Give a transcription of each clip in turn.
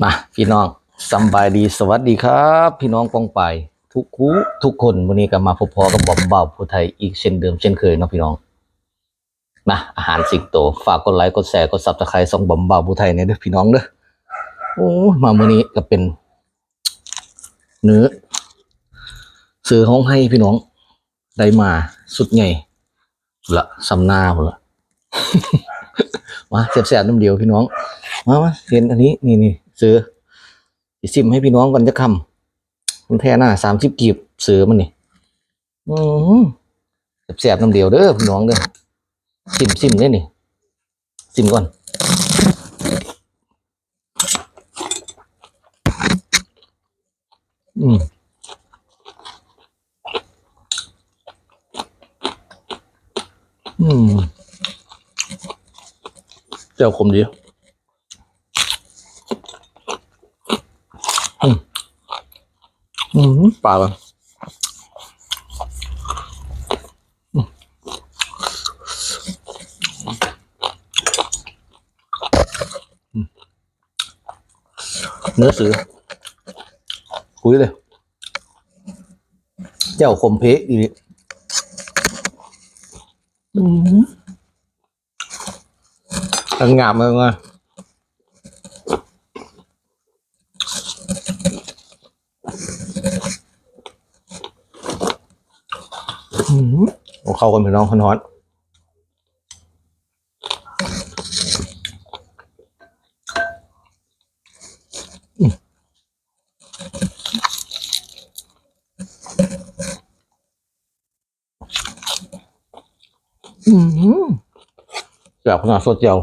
มาพี่น้องสบายดีสวัสดีครับ พี่น้องกองไปทุกคู่ทุกคนวันนี้ก็มาพบพอกับบอมบ่าวผู้ไทยอีกเช่นเดิมเช่นเคยนะพี่น้องมาอาหารสิงโตฝากกดไลค์กดแชร์กดซับสไครต์ส่องบอมบ่าวผู้ไทยเนี่ยเด้อพี่น้องเด้อโอ้มาวันนี้ก็เป็น เนื้อซื้อห้องให้พี่น้องได้มาสุดใหญ่ละสำนาหมดละมาแสบน้ำเดียวพี่น้องมามาเห็นอันนี้นี่นี่ ซื้อสิซิมให้พี่น้องกันจะคำมันแท้หน้าสามสิบกีบซื้อมันนี่อืมแสบๆน้ำเดียวเด้อพี่น้องเด้อซิมซิมเนี่ยนี่ซิมก่อนอืมอืมเจ้าคมดี อืม ปลาก่อนอืมอืมเนื้อสือคุยเลย เจ้าคมเพะอีนี่อืมทั้งงามเลยไง อืมโอ้ เข้ากันพี่น้องคนฮอตอืมอืมแบบขนาดสดเจียว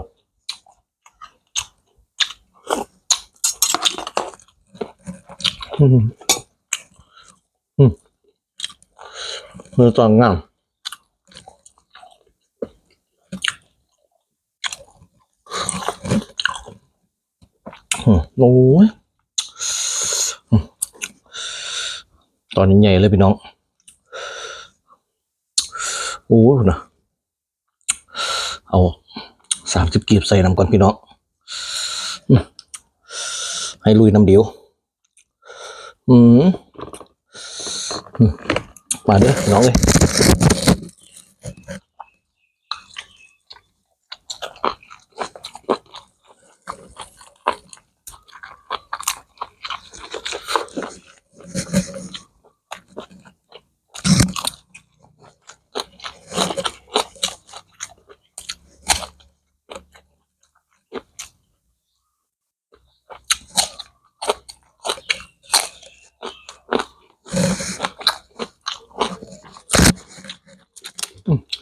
อืมอืมมือตอนงาม อืม โอ้ยตอนนี้ใหญ่เลยพี่น้อง โอ้ยนะเอาสามสิบกีบใส่น้ำก่อนพี่น้อง ให้ลุยน้ำเดียว อืมมาเด้อน้องเลย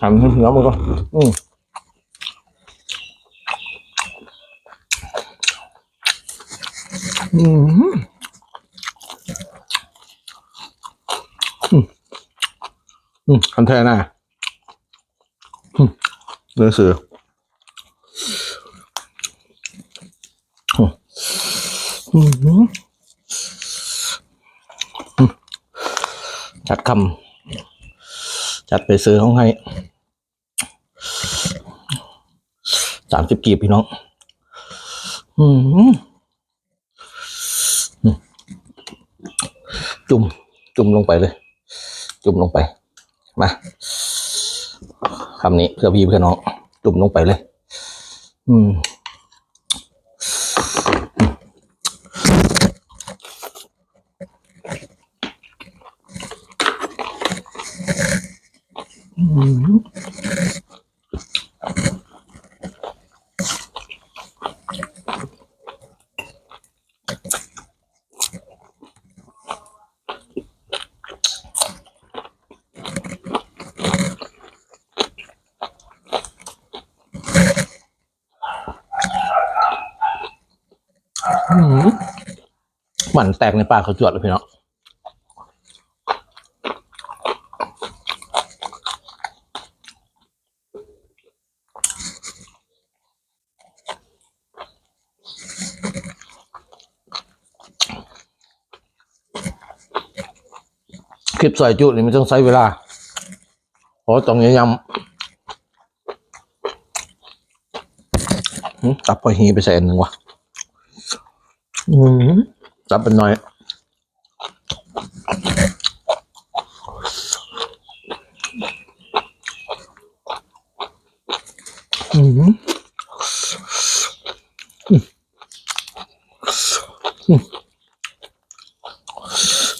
หันให้พี่น้อมือก่อนอืมอืมอืมอืมคันแท้น้าอืมเนื้อเสืออืมอืมอืมจัดคำจัดไปซื้อห้องให้ สามสิบกีบพี่น้อง อืมจุ่ม จุ่มลงไปเลย จุ่มลงไป มาคำนี้เพื่อพี่เพื่อน้อง จุ่มลงไปเลย อืมอืม หมันแตกในปากเขาจวดเลยพี่น้องคลิปซอยจุนี่มันต้องใช้เวลาเพราะตรงนี้ยำตับพอฮีไปใส่อันหนึ่งวะ อืม จับเป็นหน่อยอืมอืมอืม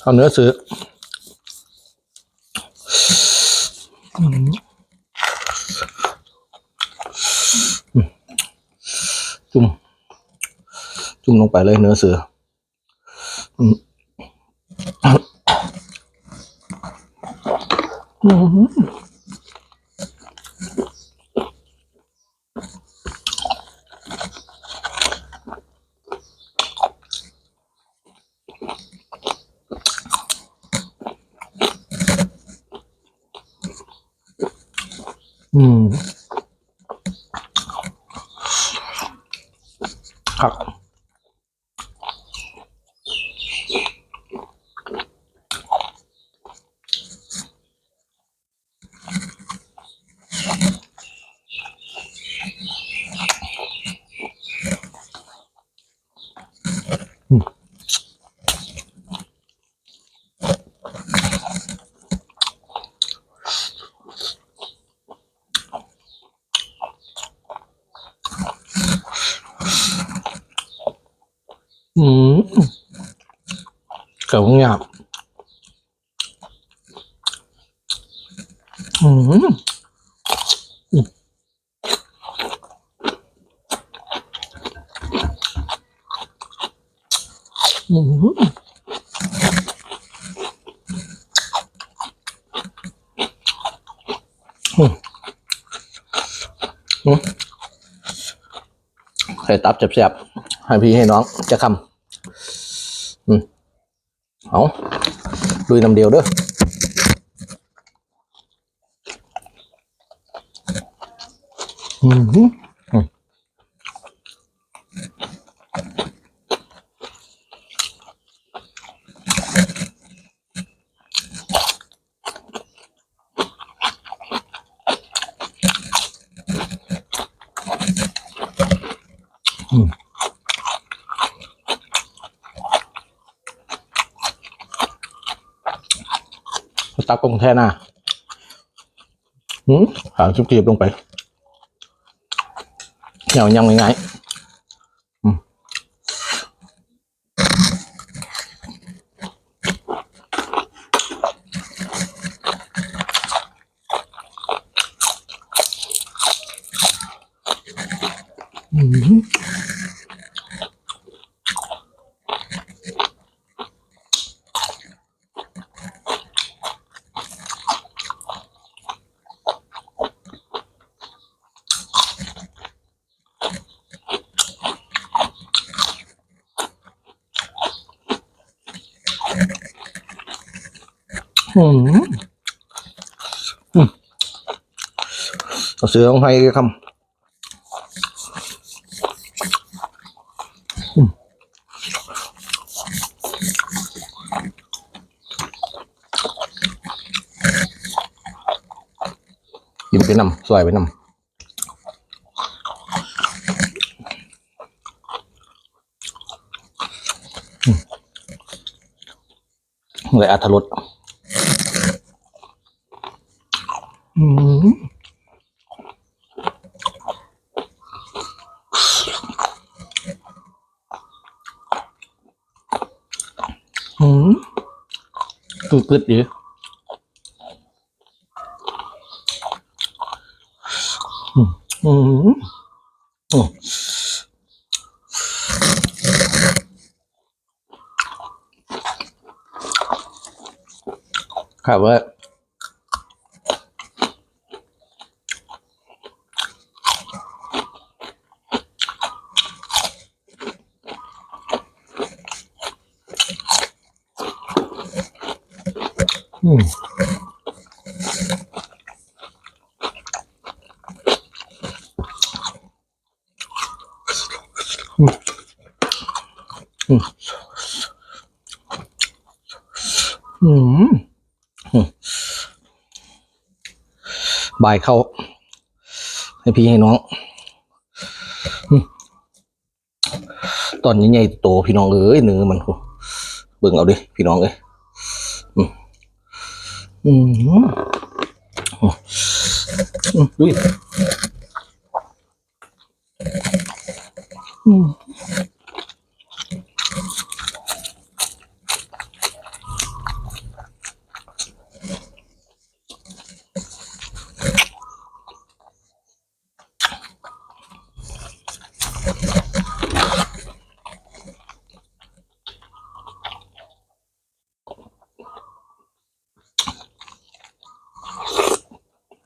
เอาเนื้อซื้ออืมอืมจุ่มจุ่มลงไปเลยเนื้อเสือ อืมอืมอืมครับ อืม เกือบหยาบอืมอืมอืมอืมอืมใส่ตับแซ่บๆให้พี่ให้น้องจะคำ เอาลุยน้ำเดียวเด้ออืม ตักกงแท่หน้าอืมหางชุบเกียบลงไปเหนียวยังง่ เสือของไทยคำอืมกินไปนำสวยไปนำเลยอัธรส กึดกึดดีอืมอืมอืมครับว่า อืมอืมอืม อืมบายเข้า ให้พี่ให้น้องอืมตอนใหญ่โตพี่น้องเอ้ยเนื้อมันเบิ่งเอาดิพี่น้องเอ้ย อืมอืมดูดิ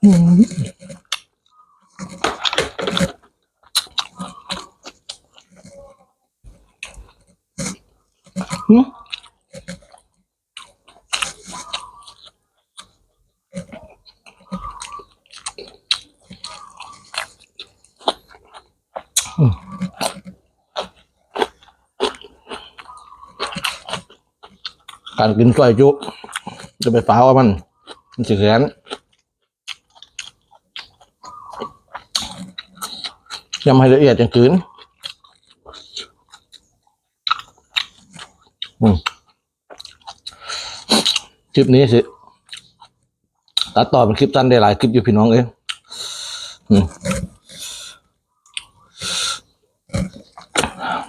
อืมการกินซอยจุจะไปฟ้าว่ามันมันสิแขน ยำให้ละเอียดจังคืนคลิปนี้สิ ตัดต่อเป็นคลิปสั้นได้หลายคลิปอยู่พี่น้องเอ้ยอืม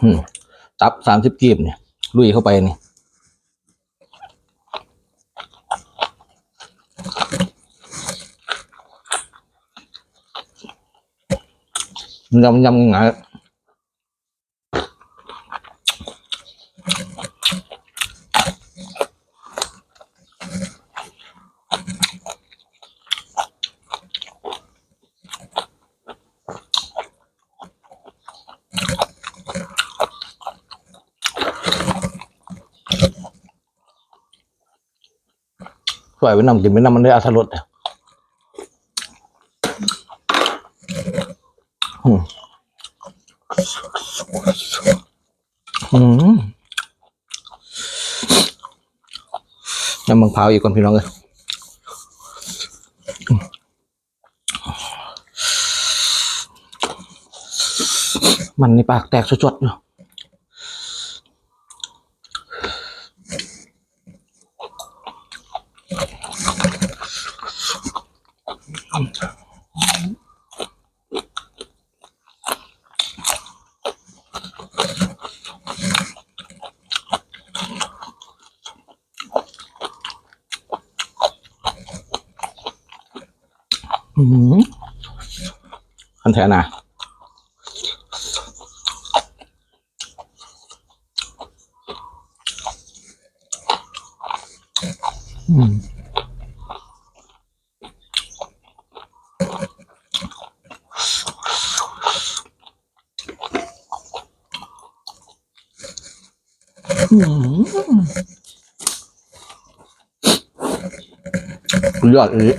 อืมตับสามสิบกีบเนี่ยลุยเข้าไปนี่ ยำยำไง่ายๆปนำกินไว้นำมันได้อาถรสอะอืมอืม เผาอีกคนพี่น้องเลยมันในปากแตกสดๆเนาะ อืมอืมสุดยอดเลย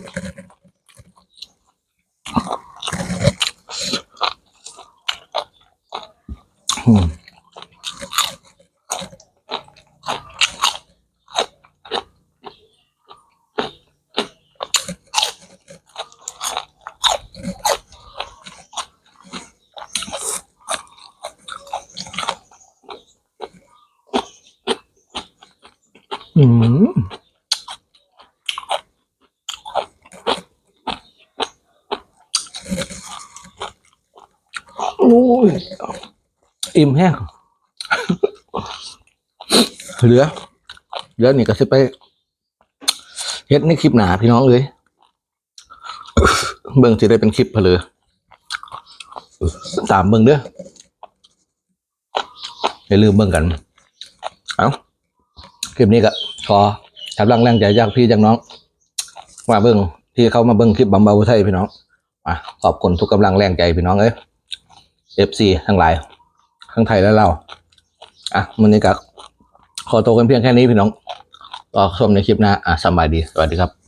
อืมโอ้ยอิ่มแห้งเหลือเหลือนี่ก็จะไปเฮ็ดในคลิปหนาพี่น้องเลย เบิ่งจะได้เป็นคลิปเพลือตามเบิ่งเด้ออย่าลืมเบิ่งกัน เอาคลิปนี้ก็ ขอกำลังแรงใจจากพี่จากน้องมาเบิ้งที่เขามาเบิ้งคลิปบำเบาไทยพี่น้องอะขอบคุณทุกกำลังแรงใจพี่น้องเอ้ย FC ทั้งหลายทั้งไทยและเราอะมันนี้กับขอตัวกันเพียงแค่นี้พี่น้องต่อชมในคลิปหน้าอะสบายดีสวัสดีครับ